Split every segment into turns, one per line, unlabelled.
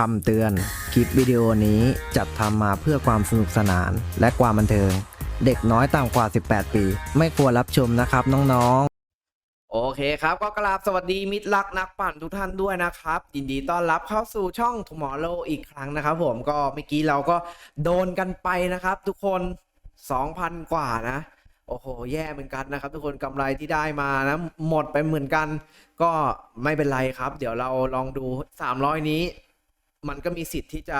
คำเตือน คลิปวิดีโอนี้จัดทำมาเพื่อความสนุกสนานและความบันเทิง เด็กน้อยต่ำกว่า 18 ปี ไม่ควรรับชมนะครับน้องๆ โอเคครับ ก็กราบสวัสดีมิตรรักนักปั่นทุกท่านด้วยนะครับยินดีต้อนรับเข้าสู่ช่อง Tomorrow อีกครั้งนะครับ ผมก็เมื่อกี้เราก็โดนกันไปนะครับ ทุกคน 2,000 กว่านะโอ้โห แย่เหมือนกันนะครับ ทุกคนกำไรที่ได้มานะ หมดไปเหมือนกัน ก็ไม่เป็นไรครับ เดี๋ยวเราลองดู 300 นี้ มันก็มีสิทธิ์ที่จะ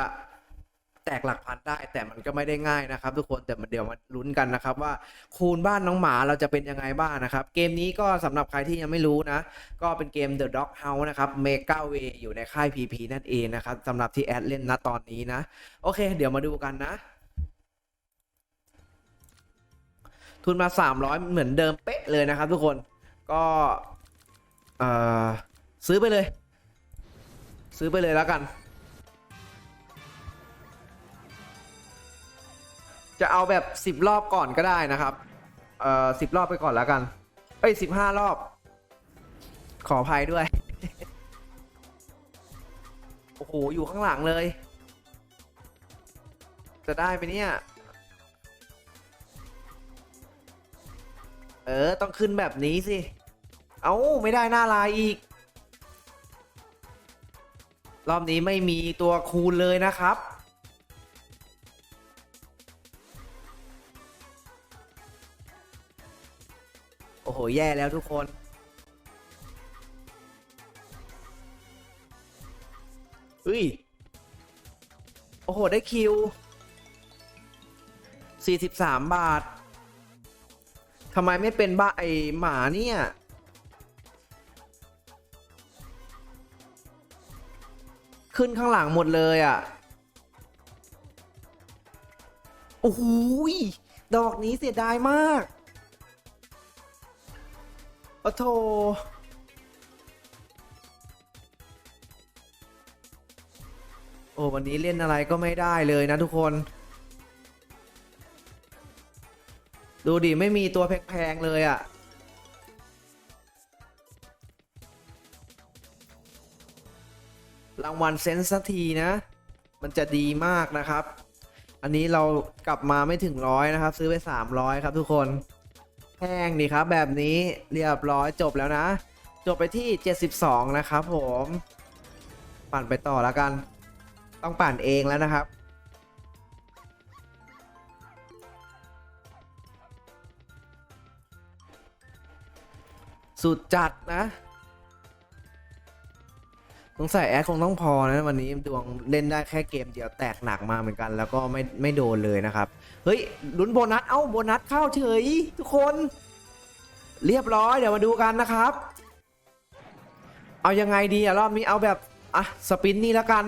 แตกหลักพันได้ แต่มันก็ไม่ได้ง่ายนะครับ ทุกคนแต่มันเดี๋ยวมาลุ้นกันนะครับ ว่าคูณบ้านน้องหมาเราจะเป็นยังไงบ้างนะครับ เกมนี้ก็สำหรับใครที่ยังไม่รู้นะ ก็เป็นเกม The Dog House นะครับเมกาเวอยู่ในค่าย PP นั่นเองนะครับสำหรับที่แอดเล่นณตอนนี้นะ โอเค เดี๋ยวมาดูกันนะทุนมา 300 เหมือนเดิมเป๊ะเลยนะครับ ทุกคนก็ซื้อไปเลย ซื้อไปเลยแล้วกัน จะเอาแบบ 10 รอบก่อนก็ได้นะครับ เอ่อสิบรอบไปก่อนแล้วกัน เอ้ยสิบห้ารอบ ขออภัยด้วย โอ้โห อยู่ข้างหลังเลย จะได้ไหมเนี่ย เออ ต้องขึ้นแบบนี้สิ เอาไม่ได้หน้าลายอีก รอบนี้ไม่มีตัวคูณเลยนะครับ อ้โห แย่แล้วทุกคนเฮ้ย โอ้โห ได้คิว 43 บาท ทำไมไม่เป็นบ้าไอหมาเนี่ยขึ้นข้างหลังหมดเลยอะ โอ้โห ดอกนี้เสียดายมาก อ้โถโอ้วันนี้เล่นอะไรก็ไม่ได้เลยนะทุกคน ดูดิ ไม่มีตัวแพงๆเลยอะ่ะ รางวัลเซนสักทีนะ มันจะดีมากนะครับ อันนี้เรากลับมาไม่ถึงร้อยนะครับ ซื้อไป 300 ครับทุกคน แห้งดีครับ แบบนี้เรียบร้อยจบแล้วนะ จบไปที่ 72 นะครับผม ปั่นไปต่อแล้วกัน ต้องปั่นเองแล้วนะครับ สุดจัดนะ สงสัยแอดคงต้องพอนะวันนี้ดวงเล่นได้แค่เกมเดียวแตกหนักมาเหมือนกัน แล้วก็ไม่ไม่โดนเลยนะครับ เฮ้ยลุ้นโบนัสเอ้าโบนัสเข้าเฉยทุกคน เรียบร้อยเดี๋ยวมาดูกันนะครับ เอายังไงดีอะรอบนี้เอาแบบอะสปินนี่แล้วกัน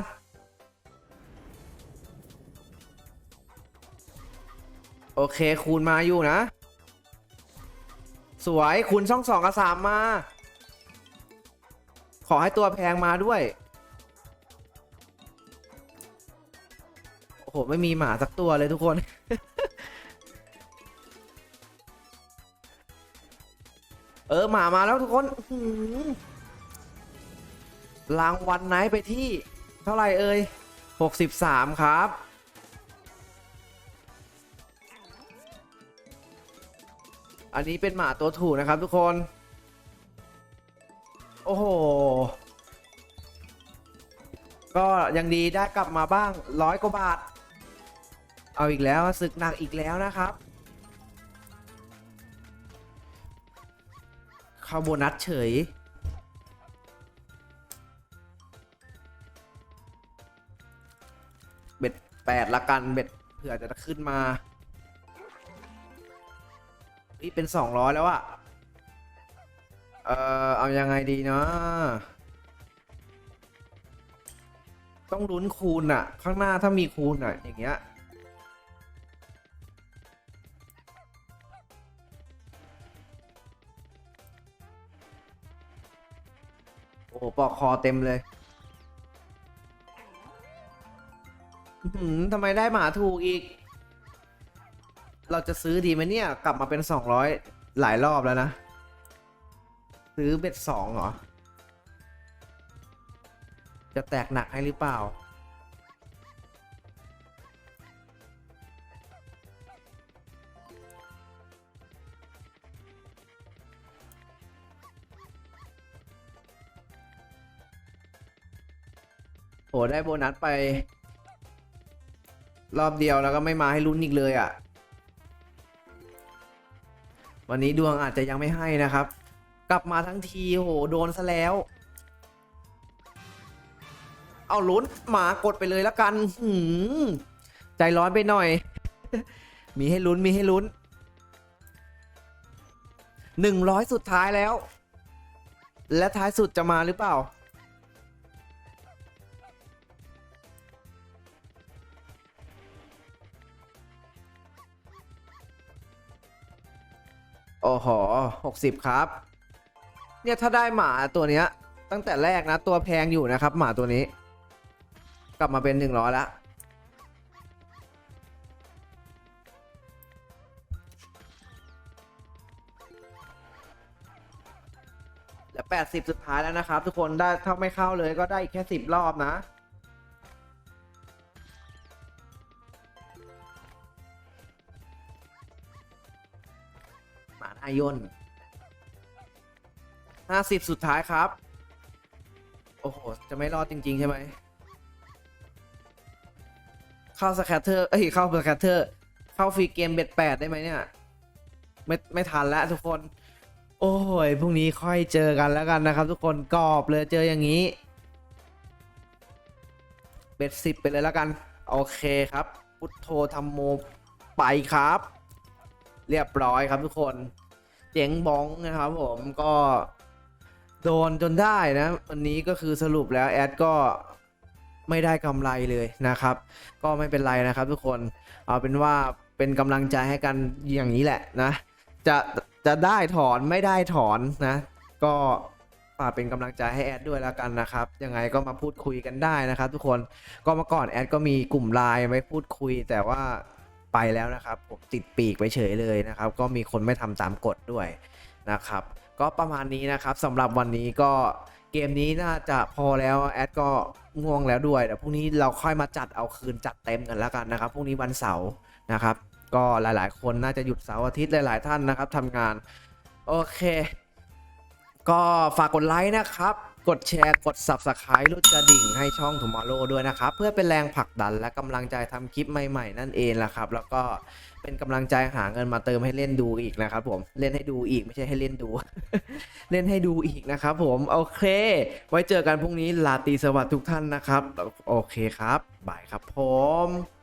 โอเคคูณมาอยู่นะ สวยคูณช่องสองกับสามมา อให้ตัวแพงมาด้วย โอ้โห ไม่มีหมาสักตัวเลยทุกคน เออ หมามาแล้วทุกคนอื้อหือรางวัลไหนไปที่ เท่าไหร่เอ่ย63 ครับอันนี้เป็นหมาตัวถูกนะครับทุกคน โอ้โห ก็ยังดีได้กลับมาบ้างร้อยกว่าบาท เอาอีกแล้วศึกหนักอีกแล้วนะครับเข้าโบนัสเฉยเบ็ดแปดละกันเบ็ดเผื่อจะขึ้นมานี่เป็นสองร้อยแล้วอะเออเอายังไงดีเนาะ ต้องลุ้นคูณอะข้างหน้าถ้ามีคูณอะอย่างเงี้ยโอ้โหปอกคอเต็มเลยหือทำไมได้หมาถูกอีก เราจะซื้อดีไหมเนี่ย กลับมาเป็น200หลายรอบแล้วนะ ซื้อเบ็ดสองเหรอ จะแตกหนักให้หรือเปล่าโอ้ได้โบนัสไป รอบเดียวแล้วก็ไม่มาให้ลุ้นอีกเลยอะ่ะ วันนี้ดวงอาจจะยังไม่ให้นะครับ กลับมาทั้งทีโห โดนซะแล้ว เอาลุ้นหมากดไปเลยแล้วกันหืมใจร้อนไปหน่อย มีให้ลุ้นมีให้ลุ้นหนึ่งร้อยสุดท้ายแล้ว และท้ายสุดจะมาหรือเปล่า โอ้โหหกสิบครับ เนี่ย ถ้าได้หมาตัวเนี้ย ตั้งแต่แรกนะ ตัวแพงอยู่นะครับ หมาตัวนี้ กลับมาเป็นหนึ่งร้อยละและแปดสิบสุดท้ายแล้วนะครับ ทุกคนได้ถ้าไม่เข้าเลยก็ได้อีกแค่สิบรอบนะหมาอายนห้าสิบสุดท้ายครับ โอ้โห จะไม่รอดจริง ๆ ใช่ไหม เข้าสแคตเตอร์เอ้ยเข้าสแคตเตอร์เข้าฟรีเกมเบ็ดแปดได้ไหมเนี่ย ไม่ไม่ทันแล้วทุกคน โอ้ยพรุ่งนี้ค่อยเจอกันแล้วกันนะครับ ทุกคนกรอบเลยเจออย่างนี้ เบ็ดสิบไปเลยแล้วกัน โอเคครับ พุทโธธรรมโมไปครับ เรียบร้อยครับทุกคน เจ๋งบ้องนะครับผมก็โดนจนได้นะ วันนี้ก็คือสรุปแล้วแอดก็ ไม่ได้กำไรเลยนะครับ ก็ไม่เป็นไรนะครับทุกคนเอาเป็นว่าเป็นกำลังใจให้กันอย่างนี้แหละนะ จะจะได้ถอนไม่ได้ถอนนะ ก็ฝากเป็นกำลังใจให้แอดด้วยแล้วกันนะครับ ยังไงก็มาพูดคุยกันได้นะครับ ทุกคนก็เมื่อก่อนแอดก็มีกลุ่มไลน์ไว้พูดคุย แต่ว่าไปแล้วนะครับผมติดปีกไปเฉยเลยนะครับ ก็มีคนไม่ทำตามกฎด้วยนะครับ ก็ประมาณนี้นะครับสำหรับวันนี้ก็ เกมนี้น่าจะพอแล้วแอดก็ง่วงแล้วด้วยเดี๋ยวพรุ่งนี้เราค่อยมาจัดเอาคืนจัดเต็มกันแล้วกันนะครับพรุ่งนี้วันเสาร์นะครับ ก็หลายๆ คนน่าจะหยุดเสาร์อาทิตย์หลาย ๆ ท่านนะครับทำงาน โอเค ก็ฝากกดไลค์นะครับ กดแชร์กด Subscribe รุดกระดิ่งให้ช่อง Tomorrow ด้วยนะครับ เพื่อเป็นแรงผลักดันและกำลังใจทำคลิปใหม่ๆ นั่นเองล่ะครับ แล้วก็เป็นกำลังใจหาเงินมาเติมให้เล่นดูอีกนะครับผมเล่นให้ดูอีกไม่ใช่ให้เล่นดู เล่นให้ดูอีกนะครับผม โอเค ไว้เจอกันพรุ่งนี้ลาตีสวัสดิ์ทุกท่านนะครับ โอเคครับบายครับผม